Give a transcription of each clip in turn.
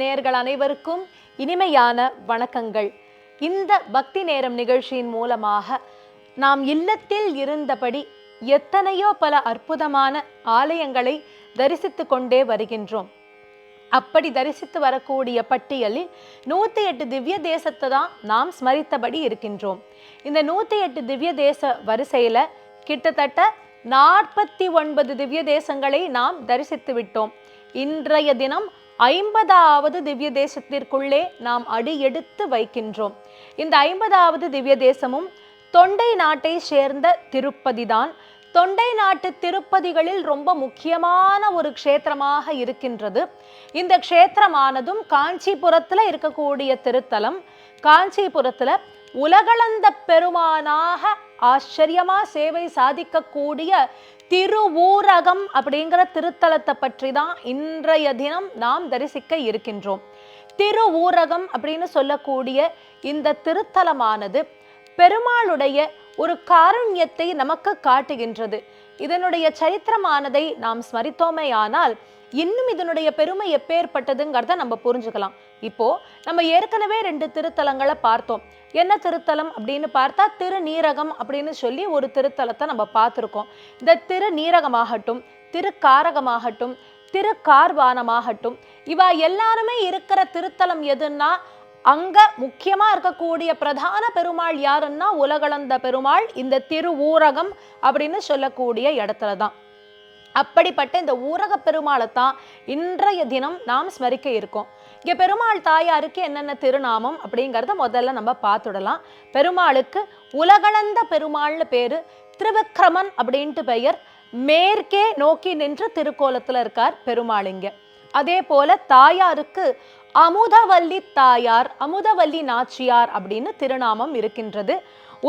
நேயர்கள் அனைவருக்கும் இனிமையான வணக்கங்கள். இந்த பக்தி நேரம் நிகழ்ச்சியின் மூலமாக நாம் இல்லத்தில் இருந்தபடி எத்தனையோ பல அற்புதமான ஆலயங்களை தரிசித்து கொண்டே வருகின்றோம். அப்படி தரிசித்து வரக்கூடிய பட்டியலில் நூற்றி எட்டு திவ்ய தேசத்தை தான் நாம் ஸ்மரித்தபடி இருக்கின்றோம். இந்த நூற்றி எட்டு திவ்ய தேச வரிசையில் கிட்டத்தட்ட நாற்பத்தி ஒன்பது திவ்ய தேசங்களை நாம் தரிசித்து விட்டோம். இன்றைய தினம் ஐம்பதாவது திவ்ய தேசத்திற்குள்ளே நாம் அடி எடுத்து வைக்கின்றோம். இந்த ஐம்பதாவது திவ்ய தேசமும் தொண்டை நாட்டை சேர்ந்த திருப்பதி தான். தொண்டை நாட்டு திருப்பதிகளில் ரொம்ப முக்கியமான ஒரு க்ஷேத்திரமாக இருக்கின்றது. இந்த க்ஷேத்திரமானதும் காஞ்சிபுரத்தில் இருக்கக்கூடிய திருத்தலம் காஞ்சிபுரத்தில் உலகளந்த பெருமானாக ஆச்சரியமா சேவை சாதிக்கக்கூடிய திருவூரகம் அப்படிங்கிற திருத்தலத்தை பற்றி தான் இன்றைய தினம் நாம் தரிசிக்க இருக்கின்றோம். திருவூரகம் அப்படின்னு சொல்லக்கூடிய இந்த திருத்தலமானது பெருமாளுடைய ஒரு காருண்யத்தை நமக்கு காட்டுகின்றது. இதனுடைய சரித்திரமானதை நாம் ஸ்மரித்தோமேயானால் இன்னும் இதனுடைய பெருமை எப்பேற்பட்டதுங்கிறத நம்ம புரிஞ்சுக்கலாம். இப்போ நம்ம ஏற்கனவே ரெண்டு திருத்தலங்களை பார்த்தோம். என்ன திருத்தலம் அப்படின்னு பார்த்தா திருநீரகம் அப்படின்னு சொல்லி ஒரு திருத்தலத்தை நம்ம பார்த்துருக்கோம். இந்த திருநீரகமாகட்டும் திருக்காரகமாகட்டும் திருக்கார்வானமாகட்டும் இவா எல்லாருமே இருக்கிற திருத்தலம் எதுன்னா அங்க முக்கியமா இருக்கக்கூடிய பிரதான பெருமாள் யாருன்னா உலகளந்த பெருமாள் இந்த திருவூரகம் அப்படின்னு சொல்லக்கூடிய இடத்துல தான். அப்படிப்பட்ட இந்த ஊரக பெருமாளை தான் இன்றைய தினம் நாம் ஸ்மரிக்க இருக்கோம். இங்கே பெருமாள் தாயாருக்கு என்னென்ன திருநாமம் அப்படிங்கிறத முதல்ல நம்ம பார்த்துடலாம். பெருமாளுக்கு உலகளந்த பெருமாள்னு பேர் திருவிக்ரமன் அப்படின்ட்டு பெயர். மேற்கே நோக்கி நின்று திருக்கோலத்துல இருக்கார் பெருமாள் இங்க. அதே போல தாயாருக்கு அமுதவல்லி தாயார் அமுதவல்லி நாச்சியார் அப்படின்னு திருநாமம் இருக்கின்றது.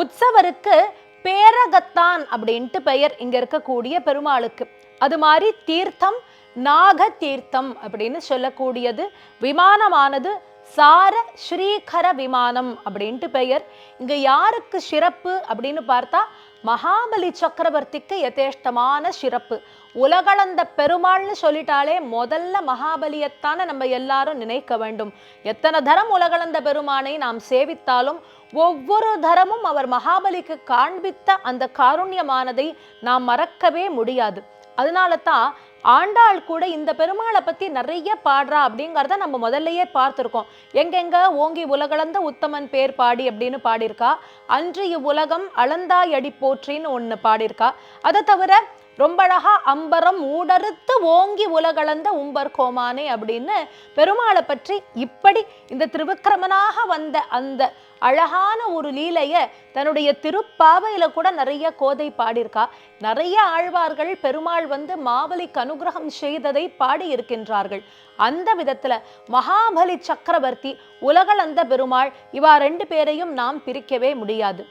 உற்சவருக்கு பேரகத்தான் அப்படின்ட்டு பெயர் இங்க இருக்கக்கூடிய பெருமாளுக்கு. அது மாதிரி தீர்த்தம் நாக தீர்த்தம் அப்படின்னு சொல்லக்கூடியது. விமானமானது சார ஸ்ரீகர விமானம் அப்படின்ட்டு பெயர். இங்க யாருக்கு சிறப்பு அப்படின்னு பார்த்தா மகாபலி சக்கரவர்த்திக்கு யதேஷ்டமான சிறப்பு. உலகளந்த பெருமாள்னு சொல்லிட்டாலே முதல்ல மகாபலியத்தான நம்ம எல்லாரும் நினைக்க வேண்டும். எத்தனை தரம் உலகளந்த பெருமானை நாம் சேவித்தாலும் ஒவ்வொரு தரமும் அவர் மகாபலிக்கு காண்பித்த அந்த காருண்யமானதை நாம் மறக்கவே முடியாது. அதனால தான் ஆண்டாள் கூட இந்த பெருமாளை பத்தி நிறைய பாடுறா அப்படிங்கிறத நம்ம முதல்லயே பார்த்துருக்கோம். எங்கெங்க ஓங்கி உலகளந்த உத்தமன் பேர் பாடி அப்படின்னு பாடியிருக்கா? அன்று இவ்வுலகம் அளந்தாய் அடி போற்றின்னு ஒன்று பாடியிருக்கா. அதை தவிர ரொம்ப அழகா அம்பரம் ஊடறுத்து ஓங்கி உலகளந்த உம்பர் கோமானே அப்படின்னு பெருமாளை பற்றி இப்படி இந்த திருவிக்கிரமனாக வந்த அந்த அழகான ஒரு லீலைய தன்னுடைய திருப்பாவையில கூட நிறைய கோதை பாடியிருக்கா. நிறைய ஆழ்வார்கள் பெருமாள் வந்து மாவலிக்கு அனுகிரகம் செய்ததை பாடி இருக்கின்றார்கள். அந்த விதத்துல மகாபலி சக்கரவர்த்தி உலகளந்த பெருமாள் இவா ரெண்டு பேரையும் நாம் பிரிக்கவே முடியாது.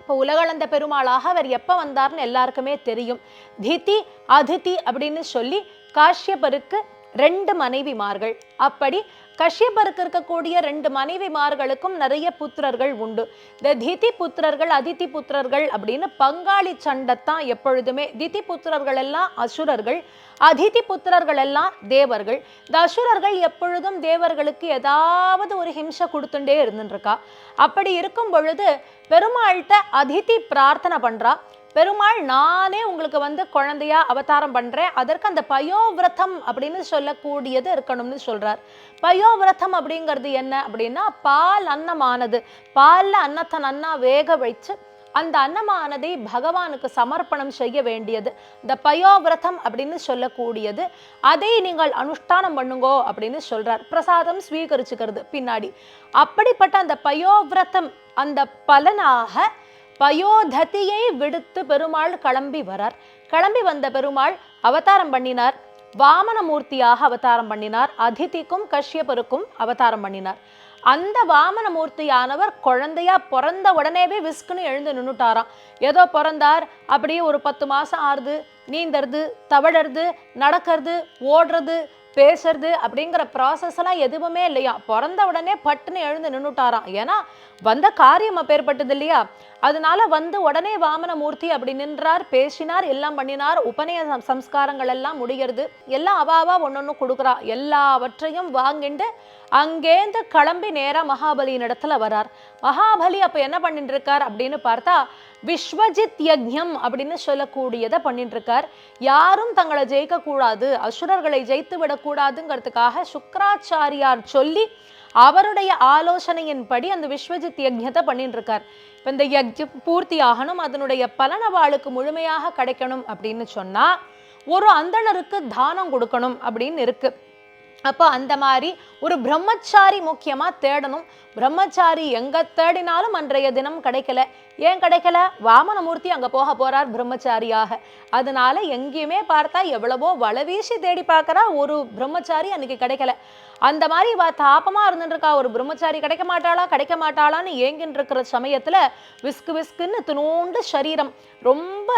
இப்போ உலகளந்த பெருமாளாக அவர் எப்போ வந்தார்னு எல்லாருக்குமே தெரியும். திதி அதிதி அப்படின்னு சொல்லி காஷ்யபருக்கு ரெண்டு மனைவிமார்கள். அப்படி கஷ்யபருக்கு இருக்கக்கூடிய ரெண்டு மனைவிமார்களுக்கும் நிறைய புத்திரர்கள் உண்டு. இந்த திதி புத்திரர்கள் அதிதி புத்திரர்கள் அப்படின்னு பங்காளி சண்டைத்தான் எப்பொழுதுமே. திதி புத்திரர்கள் எல்லாம் அசுரர்கள் அதிதி புத்திரர்கள் எல்லாம் தேவர்கள். இந்த அசுரர்கள் எப்பொழுதும் தேவர்களுக்கு ஏதாவது ஒரு ஹிம்சை கொடுத்துட்டே இருந்துருக்கா அப்படி இருக்கும் பொழுது பெருமாள்கிட்ட அதிதி பிரார்த்தனை பண்றா. பெருமாள் நானே உங்களுக்கு வந்து குழந்தையா அவதாரம் பண்றேன். அதற்கு அந்த பயோவிரதம் அப்படின்னு சொல்லக்கூடியது இருக்கணும்னு சொல்றார். பயோவிரதம் அப்படிங்கிறது என்ன அப்படின்னா பால் அன்னமானது. பால்ல அன்னத்தை நன்னா வேக வச்சு அந்த அன்னமானதை பகவானுக்கு சமர்ப்பணம் செய்ய வேண்டியது. இந்த பயோவிரதம் அப்படின்னு சொல்லக்கூடியது. அதை நீங்கள் அனுஷ்டானம் பண்ணுங்கோ அப்படின்னு சொல்றார். பிரசாதம் ஸ்வீகரிச்சுக்கிறது பின்னாடி. அப்படிப்பட்ட அந்த பயோவிரதம் அந்த பலனாக பயோததியை விடுத்து பெருமாள் கிளம்பி வரார். கிளம்பி வந்த பெருமாள் அவதாரம் பண்ணினார். வாமனமூர்த்தியாக அவதாரம் பண்ணினார். அதிதிக்கும் கஷ்யபருக்கும் அவதாரம் பண்ணினார். அந்த வாமனமூர்த்தியானவர் குழந்தையா பிறந்த உடனேவே விஸ்குன்னு எழுந்து நின்னுட்டாராம். ஏதோ பிறந்தார் அப்படியே ஒரு பத்து மாசம் ஆறுது நீந்தறது தவழறது நடக்கிறது ஓடுறது பேசுறது அப்படிங்கிற ப்ராசஸ் எல்லாம் எதுவுமே இல்லையா? பிறந்த உடனே பட்டுன்னு எழுந்து நின்னுட்டாராம். ஏன்னா வந்த காரியம் அப்பேற்பட்டது இல்லையா? அதனால வந்து உடனே வாமனமூர்த்தி அப்படி நின்றார் பேசினார் எல்லாம் பண்ணினார். உபநய சம்- சம்ஸ்காரங்கள் எல்லாம் முடிகிறது. எல்லாம் அவாவா ஒன்னொன்னு கொடுக்குறா. எல்லாவற்றையும் வாங்கிண்டு அங்கேந்து கிளம்பி நேரா மகாபலியின் இடத்துல வரார். மகாபலி அப்ப என்ன பண்ணிட்டு இருக்கார் அப்படின்னு பார்த்தா விஸ்வஜித் யஜ்யம் அப்படின்னு சொல்லக்கூடியதை பண்ணிட்டு இருக்கார் யாரும் தங்களை ஜெயிக்க கூடாது அசுரர்களை ஜெயித்து கூடாதுங்கிறதுக்காக சுக்கராச்சாரியார் சொல்லி அவருடைய ஆலோசனையின்படி அந்த விஸ்வஜித் யஜ்யத்தை பண்ணிட்டு இருக்கார் இந்த யஜ்யம் பூர்த்தி ஆகணும் அதனுடைய பலன் அவளுக்கு முழுமையாக கிடைக்கணும் அப்படின்னு சொன்னா ஒரு அந்தணருக்கு தானம் கொடுக்கணும் அப்படின்னு இருக்கு. அப்போ அந்த மாதிரி ஒரு பிரம்மச்சாரி முக்கியமாக தேடணும். பிரம்மச்சாரி எங்கே தேடினாலும் அன்றைய தினம் கிடைக்கல. ஏன் கிடைக்கல? வாமனமூர்த்தி அங்கே போக போகிறார் பிரம்மச்சாரியாக. அதனால எங்கேயுமே பார்த்தா எவ்வளவோ வளவீசி தேடி பார்க்குறா ஒரு பிரம்மச்சாரி அன்னைக்கு கிடைக்கல. அந்த மாதிரி இவ தாபமா ஒரு பிரம்மச்சாரி கிடைக்க மாட்டாளா? கிடைக்க மாட்டாளான்னு ஏங்கின்னு இருக்கிற சமயத்தில் விஸ்கு விஸ்குன்னு துணூண்டு சரீரம். ரொம்ப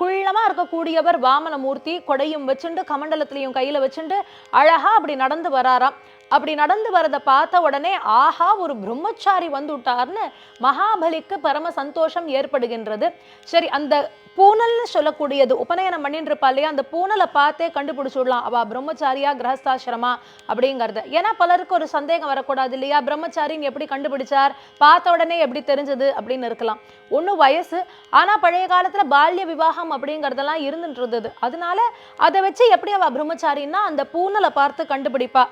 குள்ளமா இருக்கக்கூடியவர் வாமனமூர்த்தி கொடையும் வச்சுண்டு கமண்டலத்திலையும் கையில வச்சுண்டு அழகா அப்படி நடந்து வராராம். அப்படி நடந்து வரதை பார்த்த உடனே ஆஹா ஒரு பிரம்மச்சாரி வந்துட்டார்னு மகாபலிக்கு பரம சந்தோஷம் ஏற்படுகின்றது. சரி அந்த பூனல்னு சொல்லக்கூடியது. உபநயனம் பண்ணிட்டு இல்லையா? அந்த பூனலை பார்த்தே கண்டுபிடிச்சுடலாம். அவ பிரம்மச்சாரியா கிரகஸ்தாசிரமா அப்படிங்கிறது. ஏன்னா பலருக்கு ஒரு சந்தேகம் வரக்கூடாது இல்லையா? பிரம்மச்சாரின்னு எப்படி கண்டுபிடிச்சார்? பார்த்த உடனே எப்படி தெரிஞ்சது? அப்படின்னு இருக்கலாம். ஒண்ணு வயசு. ஆனா பழைய காலத்துல பால்ய விவாகம் அப்படிங்கிறதெல்லாம் இருந்துட்டு இருந்தது அதனால அதை வச்சு எப்படி அவ பிரம்மச்சாரின்னா அந்த பூனலை பார்த்து கண்டுபிடிப்பா.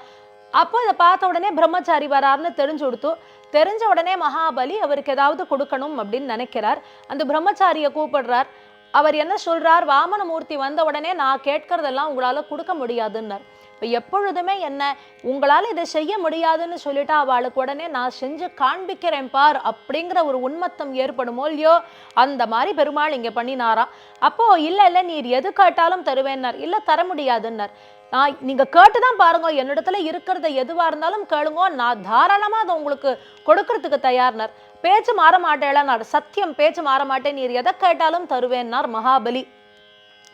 அப்போ இதை பார்த்த உடனே பிரம்மச்சாரி வராருன்னு தெரிஞ்சு கொடுத்து தெரிஞ்ச உடனே மகாபலி அவருக்கு ஏதாவது கொடுக்கணும் அப்படின்னு நினைக்கிறார். அந்த பிரம்மச்சாரியை கூப்பிடுறார். அவர் என்ன சொல்றார்? வாமனமூர்த்தி வந்த உடனே நான் கேட்கறதெல்லாம் உங்களால கொடுக்க முடியாதுன்னார். இப்போ எப்பொழுதுமே என்ன உங்களால இதை செய்ய முடியாதுன்னு சொல்லிட்டு அவளுக்கு உடனே நான் செஞ்சு காண்பிக்கிறேன் பார் அப்படிங்கிற ஒரு உண்மத்தம் ஏற்படுமோ இல்லையோ? அந்த மாதிரி பெருமாள் இங்க பண்ணினாராம் அப்போ இல்ல இல்ல நீர் எது கேட்டாலும் தருவேன்னார். இல்ல தர முடியாதுன்னார். நான் நீங்க கேட்டுதான் பாருங்க என்னிடத்துல இருக்கிறத எதுவா இருந்தாலும் கேளுங்க. நான் தாராளமா அதை உங்களுக்கு கொடுக்கறதுக்கு தயார்னார். பேச்சு மாற மாட்டேளானார் சத்தியம் பேச்சு மாற மாட்டேன் நீர் எதை கேட்டாலும் தருவேன்னார் மகாபலி.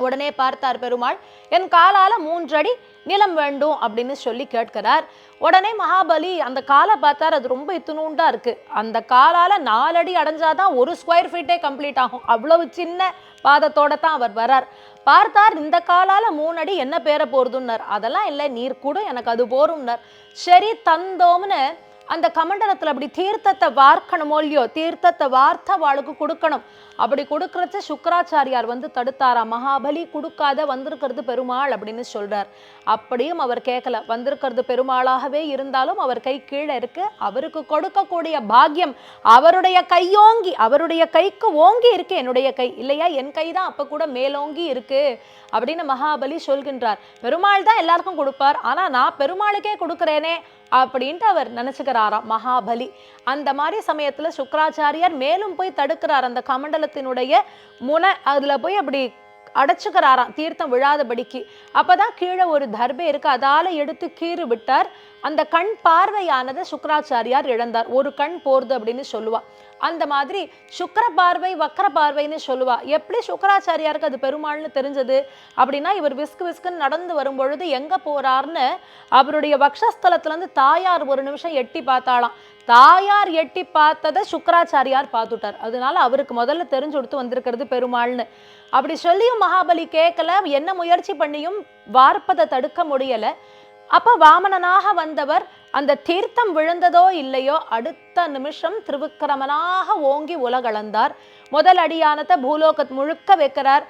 உடனே பார்த்தார் பெருமாள் என் காலால மூன்றடி நிலம் வேண்டும் அப்படின்னு சொல்லி கேட்கிறார். உடனே மகாபலி அந்த காலை பார்த்தார் அது ரொம்ப இத்துணூண்டா இருக்கு. அந்த காலால நாலடி அடைஞ்சாதான் ஒரு ஸ்கொயர் ஃபீட்டே கம்ப்ளீட் ஆகும். அவ்வளவு சின்ன பாதத்தோட தான் அவர் வரார். பார்த்தார் இந்த காலால மூணடி என்ன பேர போறதுன்னார்? அதெல்லாம் இல்லை நீர் கூட எனக்கு அது போரும்னார். சரி தந்தோம்னு அந்த கமண்டலத்தில் அப்படி தீர்த்தத்தை வார்க்கணுமோ இல்லையோ தீர்த்தத்தை வார்த்த வாளுக்கு கொடுக்கணும். அப்படி கொடுக்கறச்ச சுக்கராச்சாரியார் வந்து தடுத்தாரா மகாபலி கொடுக்காத வந்திருக்கிறது பெருமாள் அப்படின்னு சொல்றார். அப்படியும் அவர் கேட்கல வந்திருக்கிறது பெருமாளாகவே இருந்தாலும் அவர் கை கீழே இருக்கு. அவருக்கு கொடுக்கக்கூடிய பாக்கியம் அவருடைய கையோங்கி அவருடைய கைக்கு ஓங்கி இருக்கு. என்னுடைய கை. இல்லையா என் கை தான் அப்ப கூட மேலோங்கி இருக்கு. அப்படின்னு மகாபலி சொல்கின்றார். பெருமாள் தான் எல்லாருக்கும் கொடுப்பார். ஆனா நான் பெருமாளுக்கே கொடுக்குறேனே. அப்படின்ட்டு அவர் நினச்சிக்கிறாராம். மகாபலி. அந்த மாதிரி சமயத்துல சுக்கராச்சாரியார் மேலும் போய் தடுக்கிறார். அந்த கமண்டலத்தினுடைய முனை அதுல போய் அப்படி அடைச்சுக்கிறாராம். தீர்த்தம் விழாதபடிக்கு. அப்பதான் கீழே ஒரு தர்பை இருக்கு. அதால எடுத்து கீறு விட்டார். அந்த கண் பார்வையானதை சுக்கராச்சாரியார் இழந்தார். ஒரு கண் போர்து அப்படின்னு சொல்லுவா. அந்த மாதிரி சுக்கர பார்வை வக்கர பார்வைன்னு சொல்லுவா. எப்படி சுக்கராச்சாரியாருக்கு அது பெருமாள்னு தெரிஞ்சது? அப்படின்னா இவர் விஸ்கு விஸ்குன்னு நடந்து வரும்பொழுது எங்க போறார்னு அவருடைய வக்ஷஸ்தலத்துலேருந்து தாயார் ஒரு நிமிஷம் எட்டி பார்த்தாளாம். தாயார் எட்டி பார்த்ததை சுக்கராச்சாரியார் பார்த்துட்டார். அதனால அவருக்கு முதல்ல தெரிஞ்சு கொடுத்து வந்திருக்கிறது பெருமாள்னு. அப்படி சொல்லியும் மகாபலி கேட்கல. என்ன முயற்சி பண்ணியும் வார்ப்பதை தடுக்க முடியலை. அப்போ வாமனனாக வந்தவர் அந்த தீர்த்தம் விழுந்ததோ இல்லையோ அடுத்த நிமிஷம் திருவிக்கிரமனாக ஓங்கி உலகளந்தார். முதல் அடியானத்தை பூலோகத் முழுக்க வைக்கிறார்.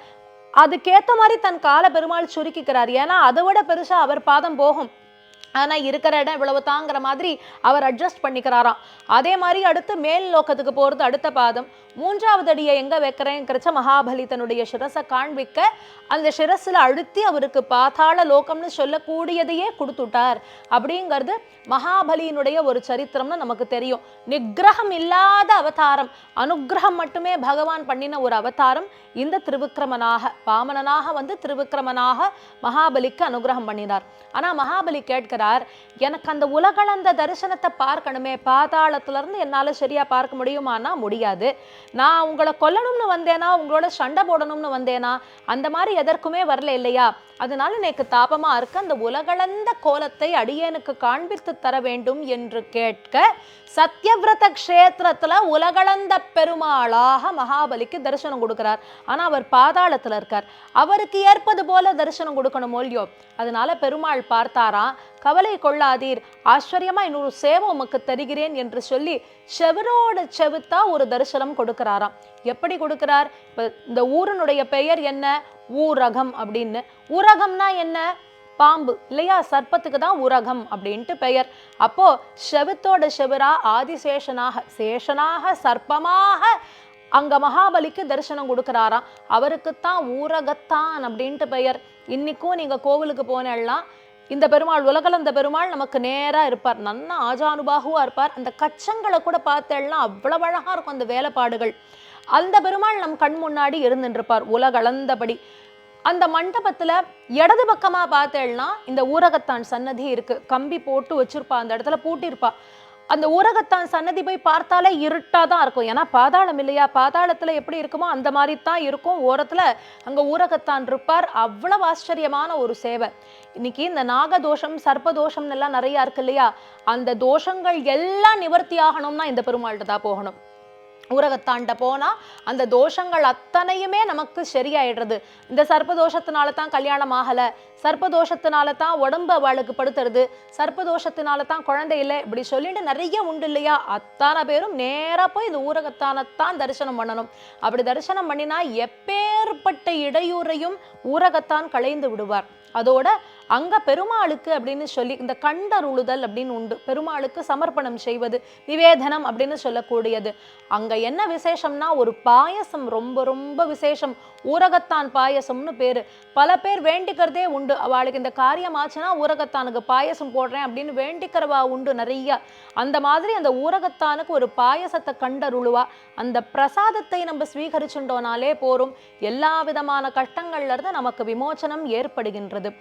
அதுக்கேற்ற மாதிரி தன் கால பெருமாள் சுருக்கிக்கிறார். ஏன்னா அதை விட பெருசா அவர் பாதம் போகும். ஆனா இருக்கிற இடம் இவ்வளவு தாங்கிற மாதிரி அவர் அட்ஜஸ்ட் பண்ணிக்கிறாராம். அதே மாதிரி அடுத்து மேல் லோகத்துக்கு போறது அடுத்த பாதம். மூன்றாவது அடியை எங்க வைக்கிறேங்கிறச்ச மகாபலி தன்னுடைய சிரசை காண்பிக்க அந்த சிரஸ்ல அழுத்தி அவருக்கு பாதாள லோகம்னு சொல்லக்கூடியதையே கொடுத்துட்டார். அப்படிங்கிறது மகாபலியினுடைய ஒரு சரித்திரம்னு நமக்கு தெரியும். நிகிரகம் இல்லாத அவதாரம் அனுக்கிரகம் மட்டுமே பகவான் பண்ணின ஒரு அவதாரம் இந்த திருவிக்கிரமனாக பாமனனாக வந்து திருவிக்கிரமனாக மகாபலிக்கு அனுகிரகம் பண்ணினார். ஆனா மகாபலி கேட்கிறார் எனக்கு அந்த உலகளந்த தரிசனத்தை பார்க்கணுமே பாதாளத்துலேருந்து இருந்து என்னால சரியா பார்க்க முடியுமானா முடியாது. நான் உங்களை கொல்லணும்னு வந்தேனா உங்களோட சண்டை போடணும்னு வந்தேனா அந்த மாதிரி எதற்குமே வரல இல்லையா? அதனால எனக்கு தாபமா இருக்கு அந்த உலகளந்த கோலத்தை அடியேனுக்கு காண்பித்து தர வேண்டும் என்று கேட்க சத்யவிரத கஷேத்திரத்துல உலகளந்த பெருமாளாக மகாபலிக்கு தரிசனம் கொடுக்கிறார். ஆனா அவர் பாதாளத்துல இருக்கார். அவருக்கு ஏற்பது போல தரிசனம் கொடுக்கணும் இல்லையோ? அதனால பெருமாள் பார்த்தாராம் கவலை கொள்ளாதீர். ஆச்சரியமா இன்னொரு சேவை உமக்கு தருகிறேன் என்று சொல்லி செவரோட செவுத்தா ஒரு தரிசனம் கொடுக்கிறாராம். எப்படி கொடுக்கிறார்? இப்ப இந்த ஊரனுடைய பெயர் என்ன? ஊரகம் அப்படின்னு. ஊரகம்னா என்ன? பாம்பு. இல்லையா? சர்ப்பத்துக்கு தான் உரகம் அப்படின்ட்டு பெயர். அப்போ செவத்தோட செவரா ஆதிசேஷனாக சேஷனாக சர்ப்பமாக அங்க மகாபலிக்கு தரிசனம் கொடுக்கிறாராம். அவருக்குத்தான் ஊரகத்தான் அப்படின்ட்டு பெயர். இன்னைக்கும் நீங்க கோவிலுக்கு போனெல்லாம் இந்த பெருமாள் உலகளந்த பெருமாள் நமக்கு நேரா இருப்பார் நல்ல ஆஜானுபாகுவா இருப்பார். அந்த கச்சங்களை கூட பார்த்தேன்னா அவ்வளவு அழகா இருக்கும் அந்த வேலைப்பாடுகள். அந்த பெருமாள் நம் கண் முன்னாடி இருந்துருப்பார் உலகளந்தபடி. அந்த மண்டபத்துல இடது பக்கமா பார்த்தேன்னா இந்த ஊரகத்தான் சன்னதி இருக்கு. கம்பி போட்டு வச்சிருப்பா அந்த இடத்துல பூட்டியிருப்பா அந்த ஊரகத்தான் சன்னதி போய் பார்த்தாலே இருட்டாக தான் இருக்கும். ஏன்னா பாதாளம் இல்லையா? பாதாளத்துல எப்படி இருக்குமோ அந்த மாதிரி தான் இருக்கும். ஓரத்துல அங்க ஊரகத்தான் இருப்பார். அவ்வளவு ஆச்சரியமான ஒரு சேவை. இன்னைக்கு இந்த நாகதோஷம் சர்ப்பதோஷம்னு எல்லாம் நிறைய இருக்கு இல்லையா? அந்த தோஷங்கள் எல்லாம் நிவர்த்தி ஆகணும்னா இந்த பெருமாள்கிட்ட தான் போகணும். ஊரகத்தாண்ட போனால் அந்த தோஷங்கள் அத்தனையுமே நமக்கு சரியாயிடுறது. இந்த சர்ப்பதோஷத்தினால தான் கல்யாணம் ஆகலை சர்ப்பதோஷத்தினால தான் உடம்பு அவளுக்கு படுத்துறது சர்ப்பதோஷத்தினால தான் குழந்தை இல்லை இப்படி சொல்லிட்டு நிறைய உண்டு இல்லையா? அத்தனை பேரும் நேராக போய் இந்த ஊரகத்தானத்தான் தரிசனம் பண்ணணும். அப்படி தரிசனம் பண்ணினா எப்பேற்பட்ட இடையூறையும் ஊரகத்தான் களைந்து விடுவார். அதோட அங்க பெருமாளுக்கு அப்படின்னு சொல்லி இந்த கண்டருளுதல் அப்படின்னு உண்டு. பெருமாளுக்கு சமர்ப்பணம் செய்வது நிவேதனம் அப்படின்னு சொல்லக்கூடியது. அங்க என்ன விசேஷம்னா ஒரு பாயசம் ரொம்ப ரொம்ப விசேஷம். ஊரகத்தான் பாயசம்னு பேரு. பல பேர் வேண்டிக்கிறதே உண்டு. அவளுக்கு இந்த காரியம் ஆச்சுன்னா ஊரகத்தானுக்கு பாயசம் போடுறேன் அப்படின்னு வேண்டிக்கிறவா உண்டு நிறைய. அந்த மாதிரி அந்த ஊரகத்தானுக்கு ஒரு பாயசத்தை கண்டருளுவா. அந்த பிரசாதத்தை நம்ம ஸ்வீகரிச்சுட்டோனாலே போரும். எல்லா விதமான கஷ்டங்கள்ல இருந்து நமக்கு விமோச்சனம் ஏற்படுகின்றது.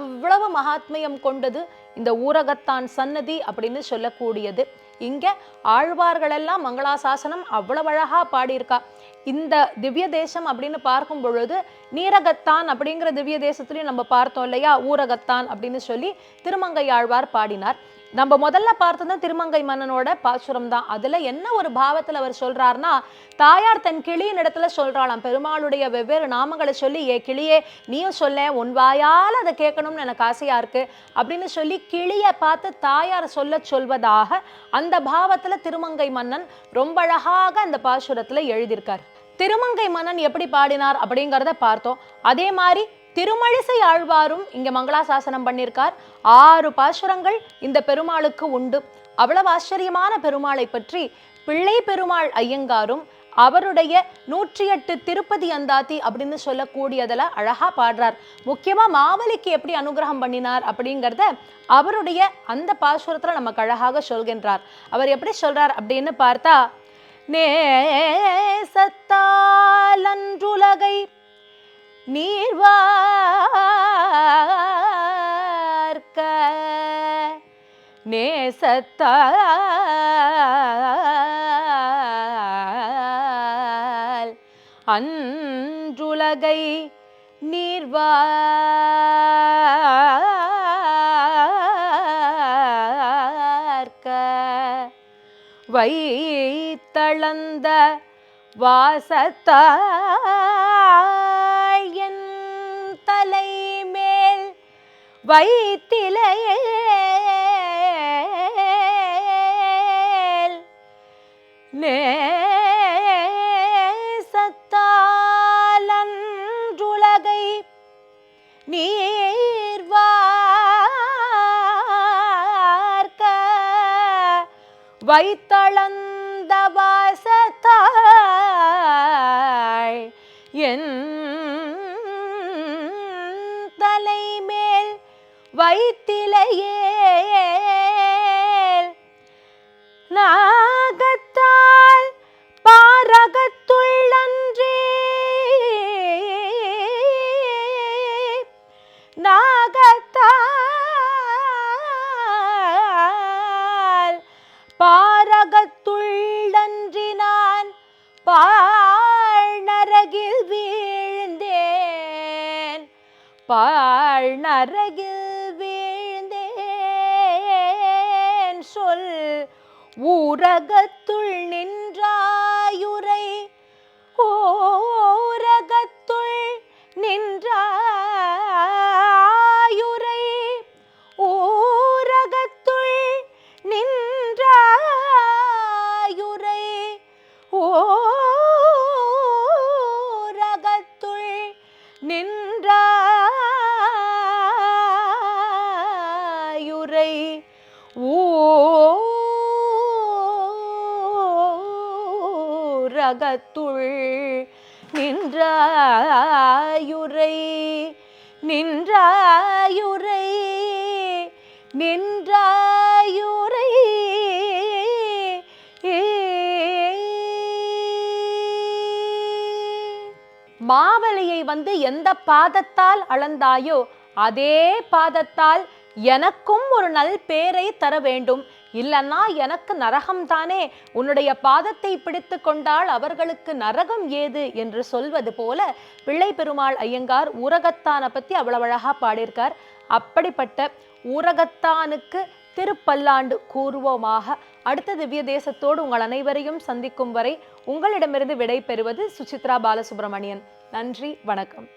அவ்வளவு மகாத்மியம் கொண்டது? இந்த ஊரகத்தான் சன்னதி அப்படின்னு சொல்லக்கூடியது. இங்க ஆழ்வார்கள் எல்லாம் மங்களாசாசனம் அவ்வளவு அழகா பாடியிருக்கா. இந்த திவ்ய தேசம் அப்படின்னு பார்க்கும் பொழுது நீரகத்தான் அப்படிங்கிற திவ்ய தேசத்துலையும் நம்ம பார்த்தோம் இல்லையா? ஊரகத்தான் அப்படின்னு சொல்லி திருமங்கை ஆழ்வார் பாடினார். நம்ம முதல்ல பார்த்தது திருமங்கை மன்னனோட பாசுரம் தான் அதுல என்ன ஒரு பாவத்துல அவர் சொல்றாருன்னா தாயார் தன் கிளியின் இடத்துல சொல்றாளாம் பெருமாளுடைய வெவ்வேறு நாமங்களை சொல்லி ஏ கிளியே நீயும் சொல்ல உன் வாயால் அதை கேட்கணும்னு எனக்கு ஆசையா இருக்கு. அப்படின்னு சொல்லி கிளியை பார்த்து தாயார் சொல்ல சொல்வதாக அந்த பாவத்துல திருமங்கை மன்னன் ரொம்ப அழகாக அந்த பாசுரத்துல எழுதியிருக்கார். திருமங்கை மன்னன் எப்படி பாடினார் அப்படிங்கிறத பார்த்தோம். அதே மாதிரி திருமழிசை ஆழ்வாரும் இங்க மங்களாசாசனம் பண்ணியிருக்கார். ஆறு பாசுரங்கள் இந்த பெருமாளுக்கு உண்டு. அவ்வளவு ஆச்சரியமான பெருமாளை பற்றி பிள்ளை பெருமாள் ஐயங்காரும் அவருடைய நூற்றி எட்டு திருப்பதி அந்தாத்தி அப்படின்னு சொல்லக்கூடியதுல அழகா பாடுறார். முக்கியமா மாவலிக்கு எப்படி அனுகிரகம் பண்ணினார் அப்படிங்கிறத அவருடைய அந்த பாசுரத்தில் நமக்கு அழகாக சொல்கின்றார். அவர் எப்படி சொல்றார் அப்படின்னு பார்த்தா நேசத்தாலன்றுலகை நீர்வார்க்க நேசத்தால் அன்றுலகை நீர்வார்க்க வைத்தளந்த வாசத்தாயன் தலைமேல் வைத்திலையேல் வைத்திலையே நாகத்தால் பாரகத்துள்ளன்றே. நாகத்தால் பாரகத்துள்ளன்றி நான் பாழ்நரகில் வீழ்ந்தேன். பாழ்நரகில் சொல் ஊரகத்துள் நின்றாயுரை. ஓரகத்துள் நின்றாயுரை. ஓரகத்துள் நின்றாயுரை. ஓரகத்துள் நின்ற உலகத்துள் நின்றாயுரை நின்றாயுரை நின்றாயுரை. மாவலியை வந்து எந்த பாதத்தால் அளந்தாயோ அதே பாதத்தால் எனக்கும் ஒரு நல் பேரை தர வேண்டும். இல்லன்னா எனக்கு நரகம் தானே உன்னுடைய பாதத்தை பிடித்து கொண்டால் அவர்களுக்கு நரகம் ஏது? என்று சொல்வது போல பிள்ளை பெருமாள் ஐயங்கார் ஊரகத்தானை பத்தி அவ்வளவு அழகா பாடியிருக்கார். அப்படிப்பட்ட ஊரகத்தானுக்கு திருப்பல்லாண்டு கூறுவோமாக. அடுத்த திவ்ய தேசத்தோடு உங்கள் அனைவரையும் சந்திக்கும் வரை உங்களிடமிருந்து விடை பெறுவது சுசித்ரா பாலசுப்ரமணியன். நன்றி வணக்கம்.